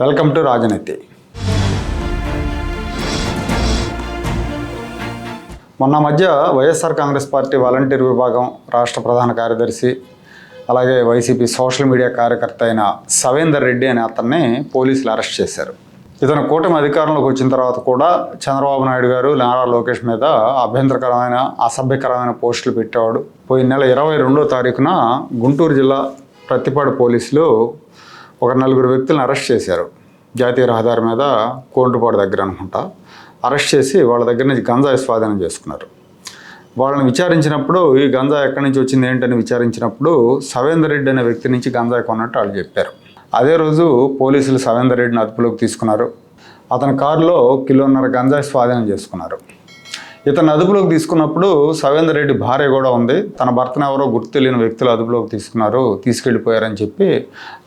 Welcome to రాజనీతి. మొన్న మధ్య వైఎస్ఆర్ కాంగ్రెస్ పార్టీ వాలంటీర్ విభాగం రాష్ట్ర ప్రధాన కార్యదర్శి అలాగే వైసీపీ సోషల్ మీడియా కార్యకర్త అయిన సవేందర్ రెడ్డి అనే అతన్ని పోలీసులు అరెస్ట్ చేశారు. ఇతను కూటమి అధికారంలోకి వచ్చిన తర్వాత కూడా చంద్రబాబు నాయుడు గారు నారా లోకేష్ మీద అభ్యంతరకరమైన అసభ్యకరమైన పోస్టులు పెట్టేవాడు. పోయిన నెల ఇరవై రెండో తారీఖున గుంటూరు జిల్లా ప్రత్తిపాడు పోలీసులు ఒక నలుగురు వ్యక్తులను అరెస్ట్ చేశారు. జాతీయ రహదారి మీద కోండ్రుపాడు దగ్గర అనుకుంటా. అరెస్ట్ చేసి వాళ్ళ దగ్గర నుంచి గంజాయి స్వాధీనం చేసుకున్నారు. వాళ్ళని విచారించినప్పుడు ఈ గంజాయి ఎక్కడి నుంచి వచ్చింది ఏంటని విచారించినప్పుడు సవేందర్ రెడ్డి అనే వ్యక్తి నుంచి గంజాయి కొన్నట్టు వాళ్ళు చెప్పారు. అదే రోజు పోలీసులు సవేందర్ రెడ్డిని అదుపులోకి తీసుకున్నారు. అతని కారులో కిలోన్నర గంజాయి స్వాధీనం చేసుకున్నారు. ఇతను అదుపులోకి తీసుకున్నప్పుడు సవేందర్ రెడ్డి భార్య కూడా ఉంది. తన భర్తను ఎవరో గుర్తు తెలియని వ్యక్తులు అదుపులోకి తీసుకున్నారు. తీసుకెళ్ళిపోయారని చెప్పి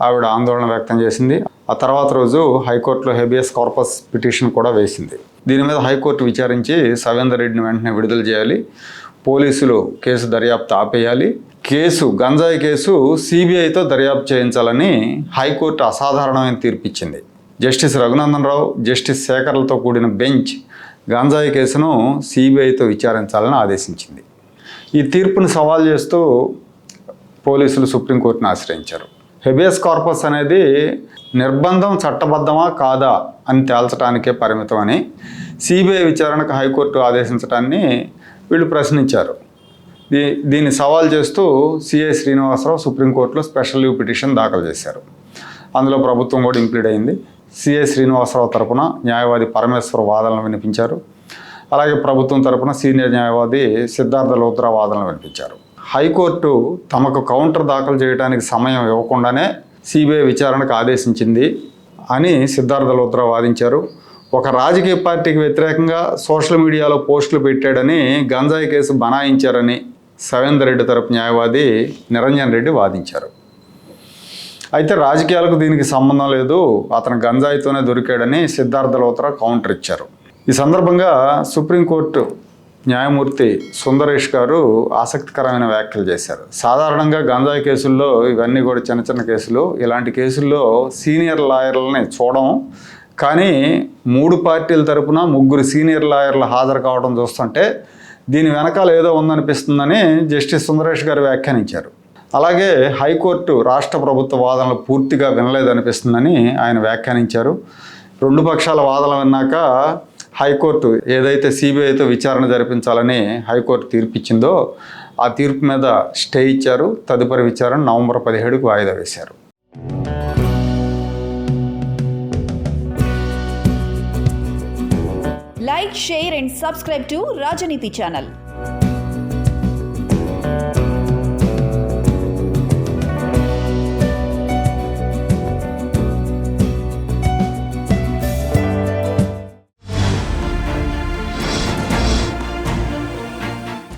ఆవిడ ఆందోళన వ్యక్తం చేసింది. ఆ తర్వాత రోజు హైకోర్టులో హెబియస్ కార్పస్ పిటిషన్ కూడా వేసింది. దీని మీద హైకోర్టు విచారించి సవేందర్ రెడ్డిని వెంటనే విడుదల చేయాలి. పోలీసులు కేసు దర్యాప్తు ఆపేయాలి. కేసు గంజాయి కేసు సిబిఐతో దర్యాప్తు చేయించాలని హైకోర్టు అసాధారణమైన తీర్పిచ్చింది జస్టిస్ రఘునందన్ రావు జస్టిస్ శేఖర్లతో కూడిన బెంచ్ గాంజాయి కేసును సిబిఐతో విచారించాలని ఆదేశించింది. ఈ తీర్పును సవాల్ చేస్తూ పోలీసులు సుప్రీంకోర్టును ఆశ్రయించారు. హెబియస్ కార్పస్ అనేది నిర్బంధం చట్టబద్ధమా కాదా అని తేల్చడానికే పరిమితమని సిబిఐ విచారణకు హైకోర్టు ఆదేశించడాన్ని వీళ్ళు ప్రశ్నించారు. దీ దీన్ని సవాల్ చేస్తూ సిఐ శ్రీనివాసరావు సుప్రీంకోర్టులో స్పెషల్ లీవ్ పిటిషన్ దాఖలు చేశారు. అందులో ప్రభుత్వం కూడా ఇంక్లూడ్ అయింది. సిఐ శ్రీనివాసరావు తరపున న్యాయవాది పరమేశ్వర వాదనలు వినిపించారు. అలాగే ప్రభుత్వం తరపున సీనియర్ న్యాయవాది సిద్ధార్థ లోత్రా వాదనలు వినిపించారు. హైకోర్టు తమకు కౌంటర్ దాఖలు చేయడానికి సమయం ఇవ్వకుండానే సిబిఐ విచారణకు ఆదేశించింది అని సిద్ధార్థ లోత్రా వాదించారు. ఒక రాజకీయ పార్టీకి వ్యతిరేకంగా సోషల్ మీడియాలో పోస్టులు పెట్టాడని గంజాయి కేసు బనాయించారని సవేందర్ రెడ్డి తరపు న్యాయవాది నిరంజన్ రెడ్డి వాదించారు. అయితే రాజకీయాలకు దీనికి సంబంధం లేదు. అతను గంజాయితోనే దొరికాడని సిద్ధార్థ లోత్రా కౌంటర్ ఇచ్చారు. ఈ సందర్భంగా సుప్రీంకోర్టు న్యాయమూర్తి సుందరేష్ గారు ఆసక్తికరమైన వ్యాఖ్యలు చేశారు. సాధారణంగా గంజాయి కేసుల్లో ఇవన్నీ కూడా చిన్న చిన్న కేసులు. ఇలాంటి కేసుల్లో సీనియర్ లాయర్లని చూడడం కానీ మూడు పార్టీల తరపున ముగ్గురు సీనియర్ లాయర్లు హాజరు కావడం చూస్తుంటే దీని వెనకాల ఏదో ఉందనిపిస్తుందని జస్టిస్ సుందరేష్ గారు వ్యాఖ్యానించారు. అలాగే హైకోర్టు రాష్ట్ర ప్రభుత్వ వాదనలు పూర్తిగా వినలేదనిపిస్తుందని ఆయన వ్యాఖ్యానించారు. రెండు పక్షాల వాదనలు విన్నాక హైకోర్టు ఏదైతే సిబిఐతో విచారణ జరిపించాలని హైకోర్టు తీర్పిచ్చిందో ఆ తీర్పు మీద స్టే ఇచ్చారు. తదుపరి విచారణ నవంబర్ పదిహేడుకు వాయిదా వేశారు. Like share and subscribe to Rajaneethi channel.